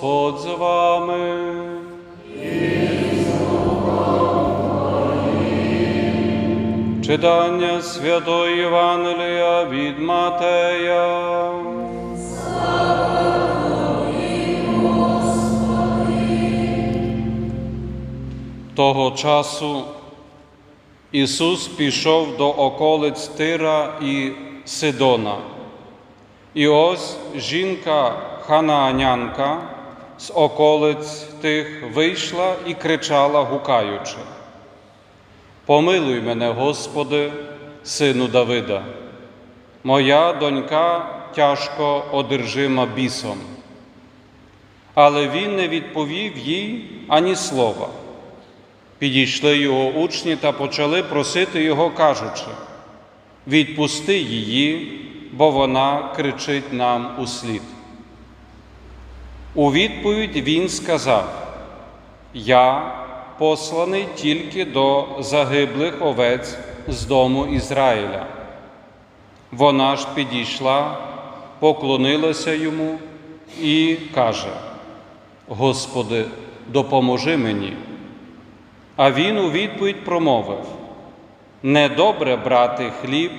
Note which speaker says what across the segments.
Speaker 1: Господь з вами. Читання Святої Євангелія від Матея. Того часу Ісус пішов до околиць Тира і Сидона. І ось жінка ханаанянка з околиць тих вийшла і кричала, гукаючи: Помилуй мене, Господи, сину Давида, моя донька тяжко одержима бісом. Але він не відповів їй ані слова. Підійшли його учні та почали просити його, кажучи: Відпусти її, бо вона кричить нам услід. У відповідь він сказав: Я посланий тільки до загиблих овець з дому Ізраїля. Вона ж підійшла, поклонилася йому і каже: Господи, допоможи мені. А він у відповідь промовив: недобре брати хліб,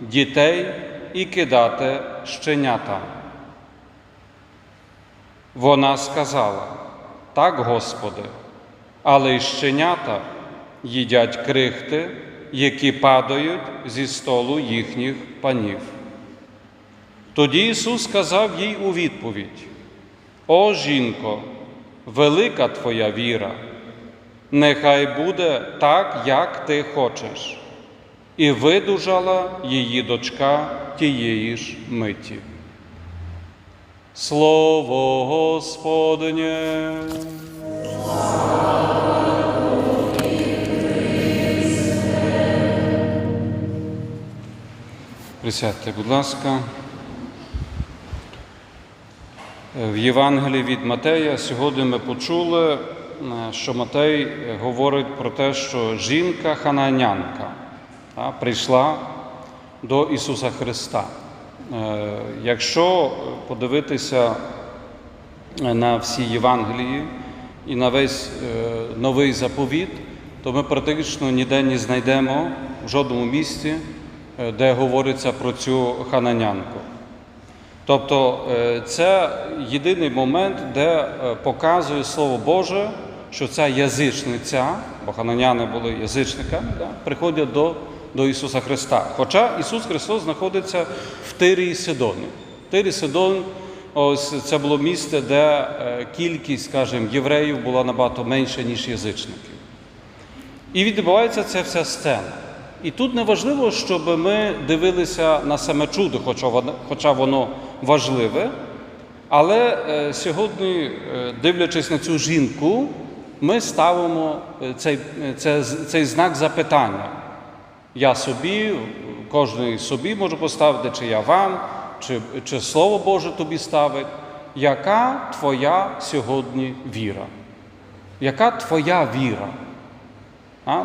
Speaker 1: дітей і кидати щенятам. Вона сказала: Так, Господи, але й щенята їдять крихти, які падають зі столу їхніх панів. Тоді Ісус сказав їй у відповідь: О жінко, велика твоя віра! Нехай буде так, як ти хочеш. І видужала її дочка тієї ж миті. Слово Господнє. Присядьте, будь ласка. В Євангелії від Матея сьогодні ми почули, е, що Матей говорить про те, що жінка хананянка та, прийшла до Ісуса Христа. Е, Якщо подивитися на всі Євангелії і на весь е, новий заповіт, то ми практично ніде не знайдемо в жодному місці, е, де говориться про цю хананянку. Тобто е, це єдиний момент, де е, показує Слово Боже, що ця язичниця, бо хананяни були язичниками, приходять до, до Ісуса Христа. Хоча Ісус Христос знаходиться в Тирі і Сидоні. Тирі і Сидон, ось це було місце, де е, кількість, скажімо, євреїв була набагато менша, ніж язичників. І відбувається ця вся сцена. І тут не важливо, щоб ми дивилися на саме чудо, хоча воно, важливе. Але е, сьогодні, е, дивлячись на цю жінку, ми ставимо цей, е, цей знак запитання. Я собі, кожен собі може поставити, чи я вам, чи, чи Слово Боже тобі ставить. Яка твоя сьогодні віра? Яка твоя віра? А?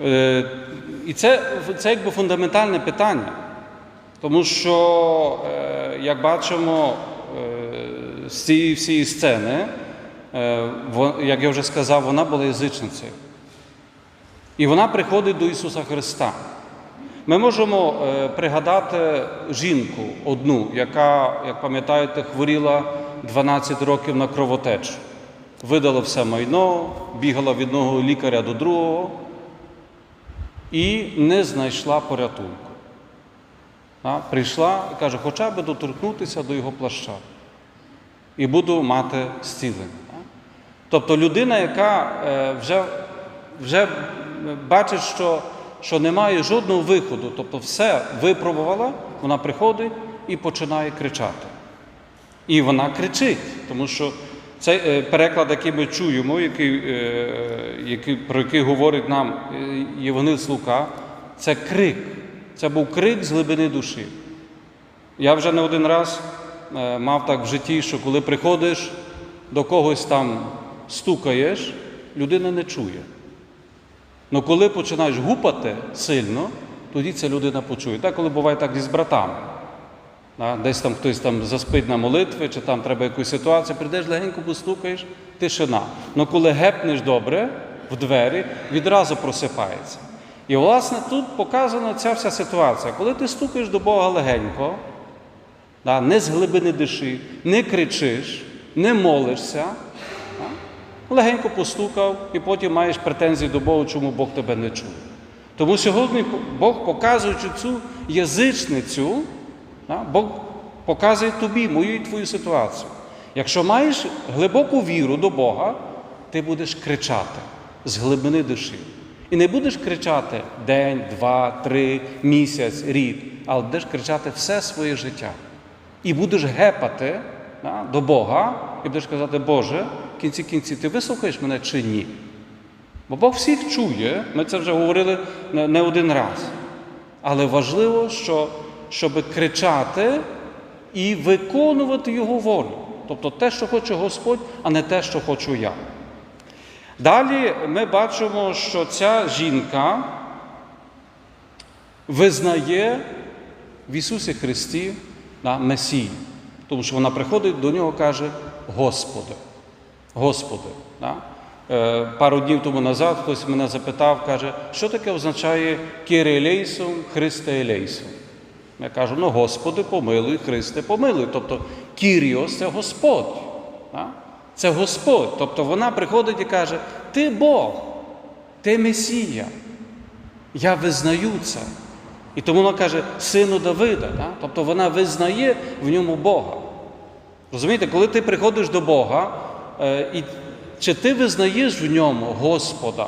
Speaker 1: Е, І це, це якби фундаментальне питання. Тому що, е, як бачимо е, з цієї всієї сцени, е, як я вже сказав, вона була язичницею. І вона приходить до Ісуса Христа. Ми можемо е, пригадати жінку одну, яка, як пам'ятаєте, хворіла 12 років на кровотечу. Видала все майно, бігала від одного лікаря до другого і не знайшла порятунку. Прийшла і каже, хоча б доторкнутися до його плаща. І буду мати зцілення. Тобто людина, яка е, вже, вже бачить, що, що немає жодного виходу, тобто все випробувала, вона приходить і починає кричати. І вона кричить, тому що цей е, переклад, який ми чуємо, який, е, який, про який говорить нам е, Євангеліст Лука, це крик. Це був крик з глибини душі. Я вже не один раз мав так в житті, що коли приходиш до когось там стукаєш, людина не чує. Ну коли починаєш гупати сильно, тоді ця людина почує. Так, коли буває так і з братами. Десь там хтось там заспить на молитві, чи там треба якусь ситуацію, прийдеш легенько постукаєш, тишина. Ну коли гепнеш добре в двері, відразу просипається. І, власне, тут показана ця вся ситуація. Коли ти стукаєш до Бога легенько, не з глибини душі, не кричиш, не молишся, легенько постукав, і потім маєш претензії до Бога, чому Бог тебе не чує. Тому сьогодні Бог, показуючи цю язичницю, Бог показує тобі, мою і твою ситуацію. Якщо маєш глибоку віру до Бога, ти будеш кричати з глибини душі. І не будеш кричати день, два, три, місяць, рік, але будеш кричати все своє життя. І будеш гепати да, до Бога і будеш казати, Боже, кінці кінці, ти вислухаєш мене чи ні? Бо Бог всіх чує, ми це вже говорили не один раз. Але важливо, що, щоб кричати і виконувати Його волю. Тобто те, що хоче Господь, а не те, що хочу я. Далі ми бачимо, що ця жінка визнає в Ісусі Христі да, Месію. Тому що вона приходить до нього каже Господи. Господи. Да? Е, Пару днів тому назад хтось мене запитав, каже, що таке означає Кирилейсом, Христе Елейсом? Я кажу, ну Господи, помилуй, Христе, помилуй. Тобто Кіріос це Господь. Да? Це Господь. Тобто вона приходить і каже: Ти Бог, ти Месія. Я визнаю це. І тому вона каже, сину Давида. Да? Тобто вона визнає в ньому Бога. Розумієте, коли ти приходиш до Бога, і чи ти визнаєш в ньому Господа?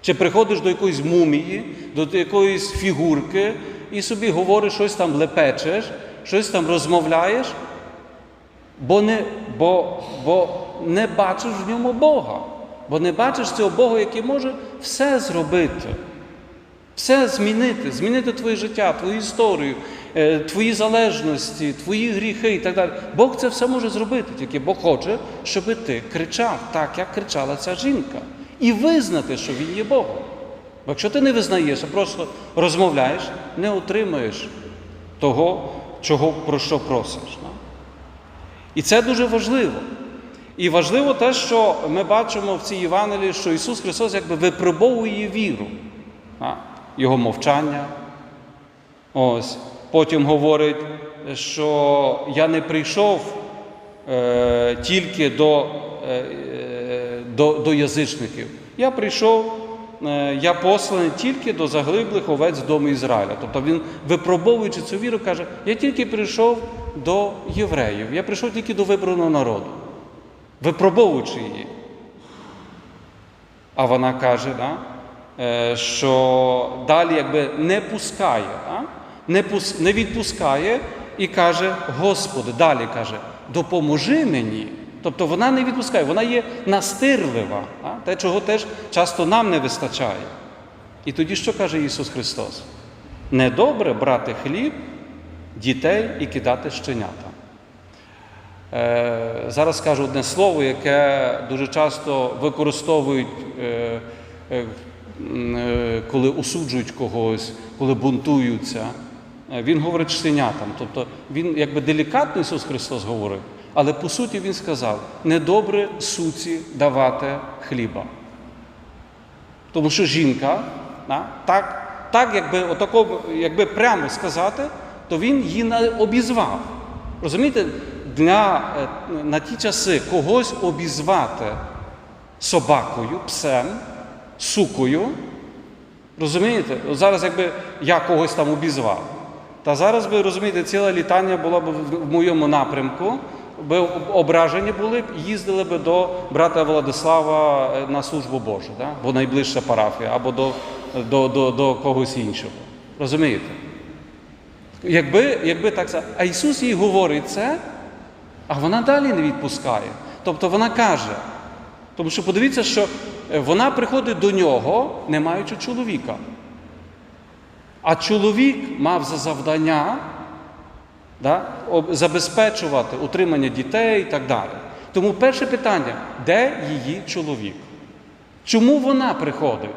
Speaker 1: Чи приходиш до якоїсь мумії, до якоїсь фігурки і собі говориш, щось там лепечеш, щось там розмовляєш, бо не, бо, бо не бачиш в ньому Бога, бо не бачиш цього Бога, який може все зробити, все змінити, змінити твоє життя, твою історію, е, твої залежності, твої гріхи і так далі. Бог це все може зробити, тільки Бог хоче, щоб ти кричав так, як кричала ця жінка, і визнати, що він є Богом. Бо якщо ти не визнаєш, а просто розмовляєш, не отримаєш того, чого, про що просиш. І це дуже важливо. І важливо те, що ми бачимо в цій Євангелії, що Ісус Христос якби випробовує віру? Його мовчання. Ось. Потім говорить, що я не прийшов е, тільки до, е, до, до язичників. Я прийшов, е, я посланий тільки до заглиблих овець дому Ізраїля. Тобто він, випробовуючи цю віру, каже, я тільки прийшов до євреїв, я прийшов тільки до вибраного народу, випробовуючи її. А вона каже, да, е, що далі якби не пускає, да, не, відпускає і каже, Господи, далі каже, допоможи мені. Тобто вона не відпускає, вона є настирлива, да, те, чого теж часто нам не вистачає. І тоді що каже Ісус Христос? Недобре брати хліб, дітей і кидати щенята. Е, Зараз скажу одне слово, яке дуже часто використовують, е, е, е, коли осуджують когось, коли бунтуються. Е, Він говорить щенятам. Тобто він якби делікатно Ісус Христос говорив, але по суті Він сказав: недобре суці давати хліба. Тому що жінка, так, так якби, отако, якби прямо сказати, то він її обізвав. Розумієте, для, е, на ті часи когось обізвати собакою, псем, сукою. Розумієте? Зараз, якби я когось там обізвав. Та зараз ви розумієте, ціла літання була б в моєму напрямку, би ображені були б, їздили б до брата Владислава е, на службу Божу, да? бо найближча парафія, або до, до, до, до когось іншого. Розумієте? Якби, якби так сказати, а Ісус їй говорить це, а вона далі не відпускає. Тобто вона каже, тому що подивіться, що е, вона приходить до нього, не маючи чоловіка. А чоловік мав за завдання да, забезпечувати утримання дітей і так далі. Тому перше питання: де її чоловік? Чому вона приходить,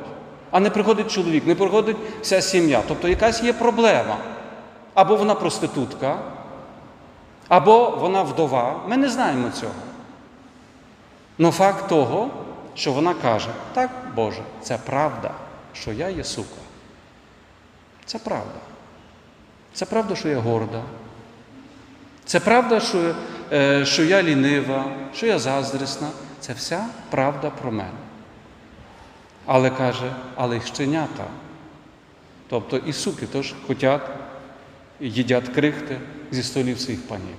Speaker 1: а не приходить чоловік, не приходить вся сім'я? Тобто якась є проблема. Або вона проститутка, Або вона вдова, ми не знаємо цього. Но факт того, що вона каже, так, Боже, це правда, що я є сука. Це правда. Це правда, що я горда. Це правда, що, е, що я лінива, що я заздрісна. Це вся правда про мене. Але каже, але й щенята. Тобто і суки теж хотять, їдять крихти зі столів своїх панів.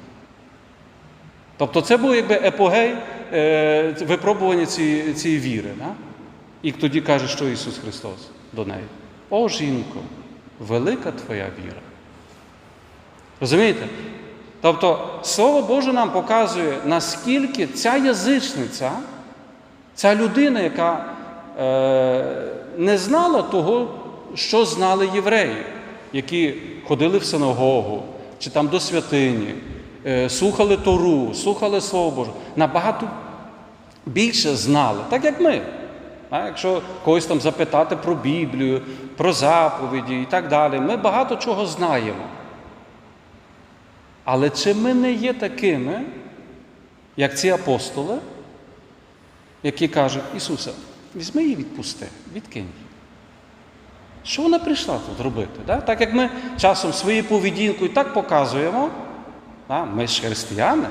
Speaker 1: Тобто це був якби епогей е, випробування цієї, цієї віри. Да? І тоді каже, що Ісус Христос до неї. О, жінко, велика твоя віра. Розумієте? Тобто Слово Боже нам показує, наскільки ця язичниця, ця людина, яка е, не знала того, що знали євреї, які ходили в синагогу чи там до святині, е, слухали Тору, слухали Слово Боже, набагато більше знали, так як ми. А якщо когось там запитати про Біблію, про заповіді і так далі, ми багато чого знаємо. Але чи ми не є такими, як ці апостоли, які кажуть, Ісусе, візьми її відпусти, відкинь. Що вона прийшла тут робити? Да? Так як ми часом своєю поведінкою так показуємо, да? ми ж християни,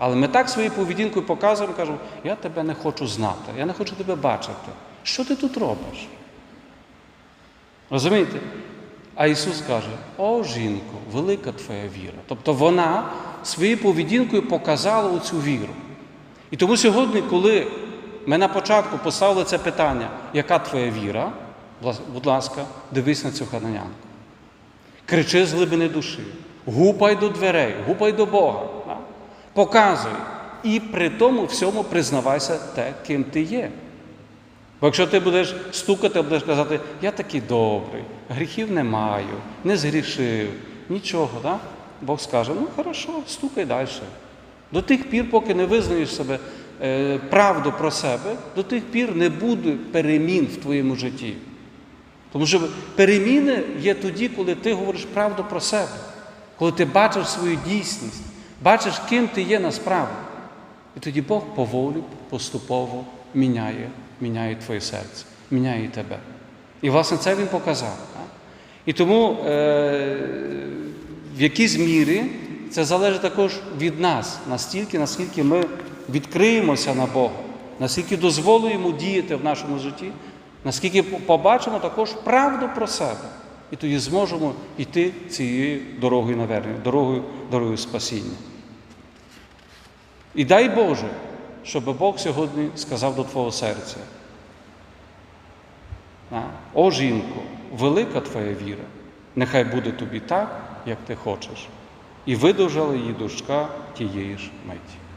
Speaker 1: але ми так своєю поведінкою показуємо, кажемо, я тебе не хочу знати, я не хочу тебе бачити. Що ти тут робиш? Розумієте? А Ісус каже: О, жінко, велика твоя віра. Тобто вона своєю поведінкою показала цю віру. І тому сьогодні, коли ми на початку поставили це питання, яка твоя віра, будь ласка, дивись на цю хананянку. Кричи з глибини душі, гупай до дверей, гупай до Бога. Показуй. І при тому всьому признавайся те, ким ти є. Бо якщо ти будеш стукати, будеш казати, я такий добрий, гріхів не маю, не згрішив, нічого, да? Бог скаже, ну хорошо, стукай далі. До тих пір, поки не визнаєш себе е, правду про себе, до тих пір не буде перемін в твоєму житті. Тому що переміни є тоді, коли ти говориш правду про себе, коли ти бачиш свою дійсність, бачиш, ким ти є насправді. І тоді Бог поволі, поступово міняє, міняє твоє серце, міняє тебе. І, власне, це він показав. І тому е, в якійсь мірі це залежить також від нас, настільки, наскільки ми відкриємося на Бога, наскільки дозволимо діяти в нашому житті, наскільки побачимо також правду про себе. І тоді зможемо йти цією дорогою навернення, дорогою, дорогою спасіння. І дай Боже, щоб Бог сьогодні сказав до твого серця. О, жінко, велика твоя віра, нехай буде тобі так, як ти хочеш. І видужала її дочка тієї ж миті.